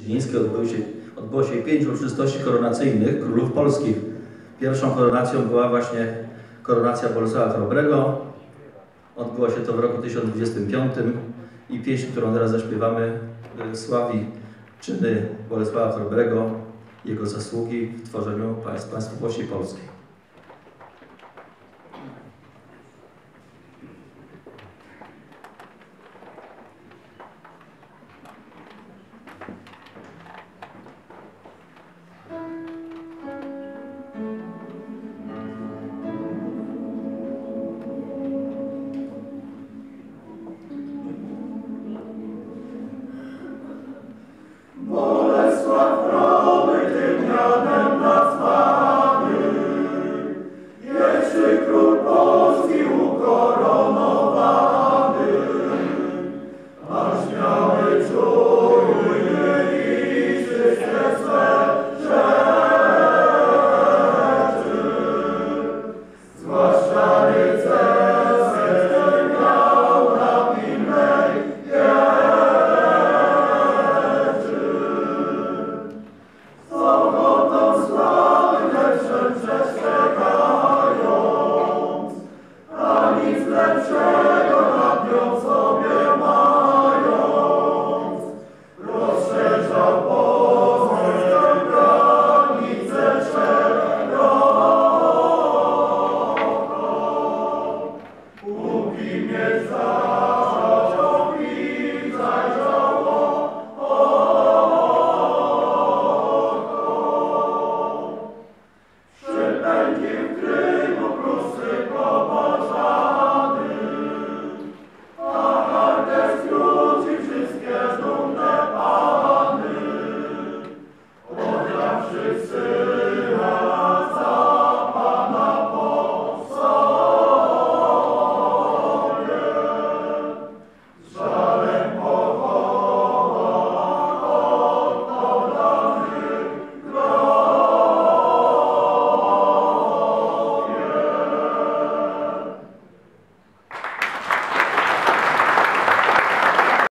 Zielońskiej odbyło się, odbyło się pięć uroczystości koronacyjnych królów polskich. Pierwszą koronacją była właśnie koronacja Bolesława Chrobrego. Odbyło się to w roku 1025 i pieśń, którą teraz zaśpiewamy, y, sławi czyny Bolesława Chrobrego, jego zasługi w tworzeniu państw, państwowości polskiej. Let's go.